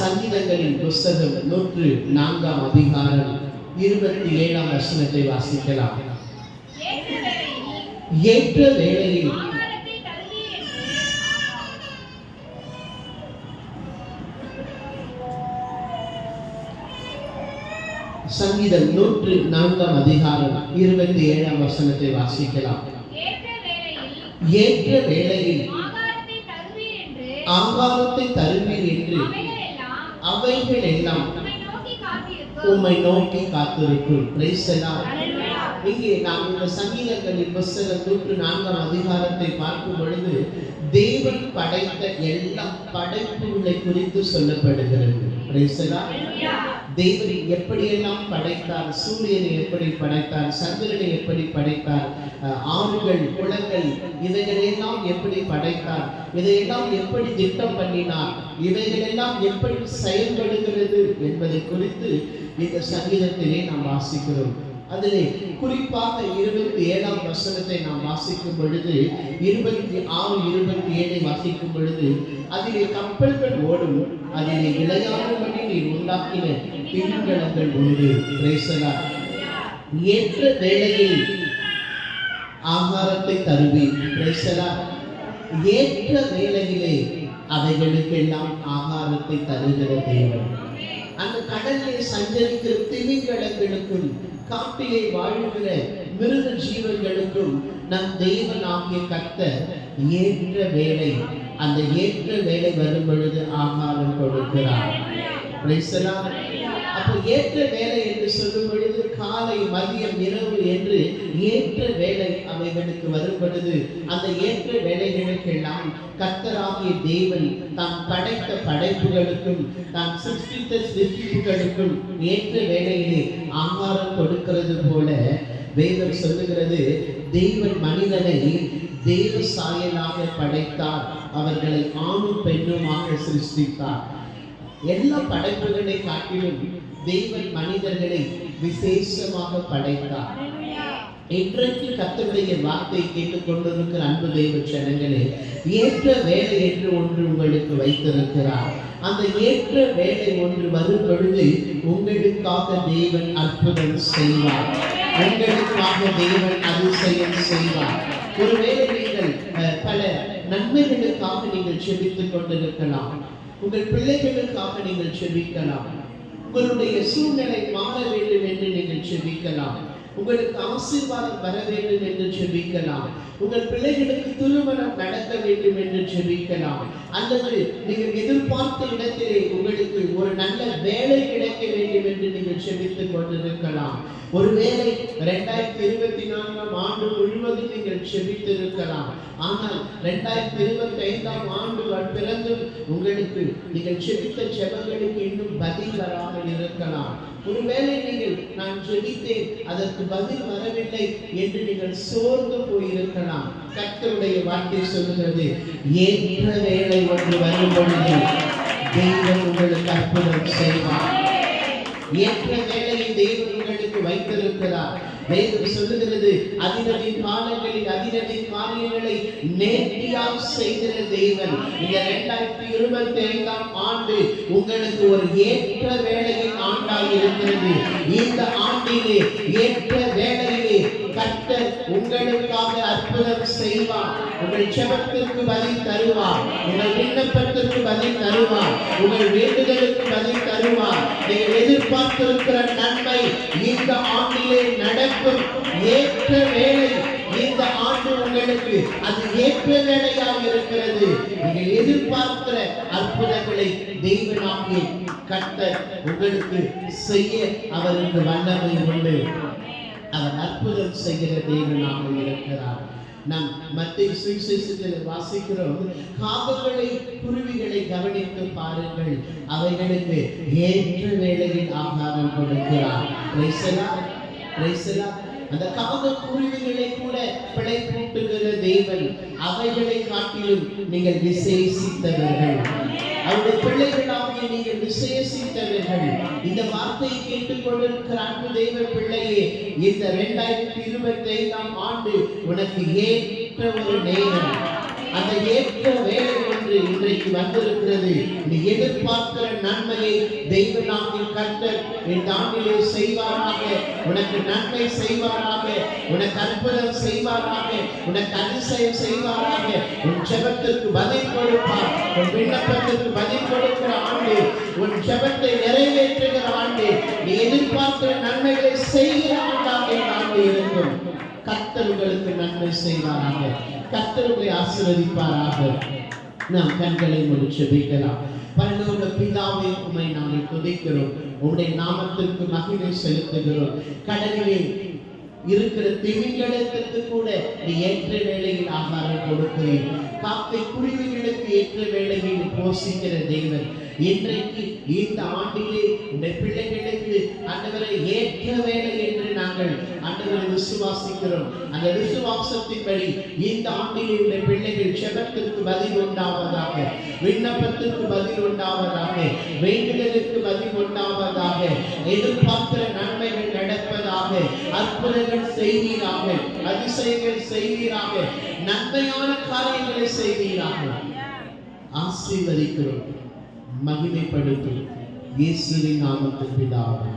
சங்கீதங்களின் புஸ்தகம் நூற்று நான்காம் அதிகாரம் இருபத்தி ஏழாம் வசனத்தை வாசிக்கலாம். ஏற்ற வேளையில் சங்கீதம் நூற்று நான்காம் அதிகாரம் இருபத்தி ஏழாம் வசனத்தை வாசிக்கலாம். ஏற்ற வேளையில் ஏற்ற வேளையில் ஆகாரத்தை தருவி என்று ஆகாரத்தை தருவீர் என்று அவைகள் எல்லாம் உம்மை நோக்கி காத்திருக்கும். இங்கே நாம் இந்த சங்கீதங்களின் புஸ்தகம் நூற்று நான்காம் அதிகாரத்தை பார்க்கும் பொழுது தேவன் படைத்த எல்லா படைப்புகளை குறித்து சொல்லப்படுகிறது. தேவனை எப்படியெல்லாம் படைத்தார் சூரியனை எப்படி படைத்தார் சந்திரனை எப்படி படைத்தார் ஆறுகள் குளங்கள் இவைகளெல்லாம் எப்படி படைத்தார் இதையெல்லாம் எப்படி திட்டம் பண்ணினார் இவைகளெல்லாம் எப்படி செயல்படுகிறது என்பதை குறித்து இந்த சங்கீதத்திலே நாம் வாசிக்கிறோம். அதிலே குறிப்பாக இருபத்தி ஏழாம் வசனத்தை நாம் வாசிக்கும் பொழுது இருபத்தி ஆறு இருபத்தி ஏழை வாசிக்கும் பொழுது அதிலே கப்பல்கள் ஓடும். அதிலே விளையாடும்படி நீ உண்டாக்கின திமிங்கலங்கள் உண்டு. பிரேசலா ஏற்ற வேளையில் ஆகாரத்தை தருவேன். பிரேசலா ஏற்ற வேளையிலே அவைகளுக்கெல்லாம் ஆகாரத்தை தருகிற தேவன். அந்த கடலில் சஞ்சரிக்கிற திமிங்கலங்களுக்கும் காட்டிலே வாழ்கிற மிருக ஜீவன்களுக்கும் நம் தெய்வன் ஆகிய கத்த ஏற்ற வேலை அந்த ஏற்ற வேலை வரும் பொழுது ஆகாரம் கொடுக்கிறார். அப்போ ஏற்ற வேலை என்று சொல்லும் பொழுது காலை மதியம் இரவு என்று ஏற்ற வேலை அவைகளுக்கு வரும் பொழுது அந்த ஏற்ற வேலைகளுக்கெல்லாம் கத்தராகிய தேவன் தாம் படைத்த படைப்புகளுக்கும் தாம் சிருஷ்டித்த சிருஷ்டிப்புகளுக்கும் ஏற்ற வேலையிலே ஆகாரம் கொடுக்கிறது போல வேதம் சொல்லுகிறது தெய்வன் மனிதனை தெய்வ சாயலாக படைத்தார். அவர்களை ஆணும் பெண்ணுமாக சிருஷ்டித்தார். எல்லா படைப்புகளை காட்டிலும் தெய்வன் மனிதர்களை விசேஷமாக படைத்தார். இன்றைக்கு கத்தருடைய வார்த்தை கேட்டுக்கொண்டிருக்கிற அன்பு தெய்வ ஜனங்களே ஏற்ற வேலை என்று ஒன்று உங்களுக்கு வைத்திருக்கிறார். அந்த ஏற்ற வேலை ஒன்று வரும் பொழுது உங்களுக்காக தேவன் அற்புதம் செய்வார். உங்களுக்காக தேவன் அதிசயம் செய்வார். ஒருவேளை நீங்கள் பல நன்மைகளுக்காக நீங்கள் செபித்துக் கொண்டிருக்கலாம். உங்கள் பிள்ளைகளுக்காக நீங்கள் செபிக்கலாம். உங்களுடைய சூழ்நிலை மாற வேண்டும் என்று நீங்கள் செபிக்கலாம். உங்களுக்கு ஆசீர்வாதம் வர வேண்டும் என்று செபிக்கலாம் உங்கள் பிள்ளைகளுக்கு திருமணம் நடக்க வேண்டும் என்று செபிக்கலாம் அல்லது நீங்கள் எதிர்பார்த்த இடத்திலே உங்களுக்கு ஒரு நல்ல வேலை கிடைக்க வேண்டும் என்று நீங்கள் செபித்துக் கொண்டிருக்கலாம். ஒருவேளை இரண்டாயிரத்தி இருபத்தி நான்காம் ஆண்டு முழுவதும் நீங்கள் செபித்திருக்கலாம் ஆனால் இரண்டாயிரத்தி இருபத்தி ஐந்தாம் ஆண்டு பிறந்து பிறந்தும் உங்களுக்கு நீங்கள் செபித்த செபங்களுக்கு இன்னும் பதில் வராமல் இருக்கலாம். ஒருவேளை நீங்கள் நான் செபித்தேன் அதற்கு பதில் வரவில்லை என்று நீங்கள் சோர்ந்து போயிருக்கலாம். கத்தருடைய வார்த்தை சொல்லுகிறது ஏற்ற வேலை ஒன்று வரும் பொழுது தெய்வம் உங்களுக்கு அற்புதம் செய்வார். ஏற்ற வேலையை தெய்வம் உங்களுக்கு வைத்திருக்கிறார். வேதம் சொல்லுகிறது அதினதின் காலங்களில் அதினதின் காரியங்களை நேர்த்தியாக செய்கிற தேவன். இந்த இரண்டாயிரத்தி இருபத்தி ஐந்தாம் ஆண்டு உங்களுக்கு ஒரு ஏற்ற வேலையின் ஆண்டாக இருக்கிறது. இந்த ஆண்டிலே ஏற்ற வேலையிலே கர்த்தர் உங்களுக்காக அற்புதம் செய்வார். உங்கள் செபத்திற்கு பதில் தருவார். உங்கள் விண்ணப்பத்திற்கு பதில் தருவார். உங்கள் வேண்டுதலுக்கு பதில் தருவார் நீங்கள் எதிர்பார்த்திருக்கிற நன்மை இந்த ஆண்டிலே நடக்கும். ஏற்ற வேலை இந்த ஆண்டு உங்களுக்கு அது ஏற்ற வேலையாக இருக்கிறது. நீங்கள் எதிர்பார்க்கிற அற்புதங்களை தெய்வனாகிய கட்ட உங்களுக்கு செய்ய அவருக்கு வல்லமை உண்டு. அவர் அற்புதம் செய்கிற தேவனாக இருக்கிறார். நாம் மத்திய சுவிசேஷத்தில் வாசிக்கிறோம். காவல்களை குருவிகளை கவனித்து பாருங்கள். அவைகளுக்கு ஏற்ற வேளையில் ஆகாரம் கொடுக்கிறார். அந்த காக குருவிகளை கூட பிழைப்பூட்டுகிற தேவன் அவைகளை காட்டிலும் நீங்கள் விசேஷித்தவர்கள். அவருடைய பிள்ளைகளாகிய நீங்கள் விசேஷித்தவர்கள். இந்த வார்த்தையை கேட்டுக்கொண்டிருக்கிற அன்பு தெய்வ பிள்ளையே இந்த இரண்டாயிரத்தி இருபத்தி ஐந்தாம் ஆண்டு உனக்கு ஏற்ற ஒரு நேரம். அந்த ஏற்ற என்று இன்றைக்கு வந்திருக்கிறது. நீ எதிர்பார்க்கிற நன்மையை தெய்வனாகிய கர்த்தர் இந்த ஆண்டிலே செய்வாராக உனக்கு நன்மை செய்வாராக உனக்கு அற்புதம் செய்வாராக உனக்கு அதிசயம் செய்வாராக. உன் ஜெபத்திற்கு பதில் கொடுப்பார் உன் விண்ணப்பத்திற்கு பதில் கொடுக்கிற ஆண்டு உன் ஜெபத்தை நிறைவேற்றுகிற ஆண்டு நீ எதிர்பார்க்கிற நன்மைகளை செய்கிற ஆண்டாக இந்த ஆண்டு இருக்கும் கர்த்தர் உங்களுக்கு நன்மை செய்வாராக கர்த்தர் உங்களை ஆசீர்வதிப்பாராக. நாம் கண்களை மூடி செபிக்கலாம் பரலோக பிதாவே உம்மை நாங்கள் துதிக்கிறோம். உம்முடைய நாமத்திற்கு மகிமை செலுத்துகிறோம். கடலிலே இருக்கிற திமிங்கலத்துக்கு கூட நீ ஏற்ற வேளையில் ஆகாரம் கொடுக்கிறேன். காக்கை குருவிகளுக்கு ஏற்ற வேளையில் போஷிக்கிற தேவன் இன்றைக்கு இந்த ஆண்டிலே இந்த பிள்ளைகளுக்கு அந்தவரை ஏற்ற வேலை என்று நாங்கள் அந்தவரை விசுவாசிக்கிறோம். அந்த விசுவாசத்தின்படி இந்த ஆண்டிலே உள்ள பிள்ளைகள் செபத்திற்கு பதில் உண்டாவதாக விண்ணப்பத்திற்கு பதில் உண்டாவதாக வேண்டுதலுக்கு பதில் உண்டாவதாக எதிர்பார்க்கிற நன்மை அற்புதங்கள் செய்வீராக அதிசயங்கள் செய்வீராக நன்மையான காரியங்களை செய்வீராக ஆசீர்வதிக்கிறோம் மகிமைப்படுத்தி இயேசுவின் நாமத்தில் பிதாவே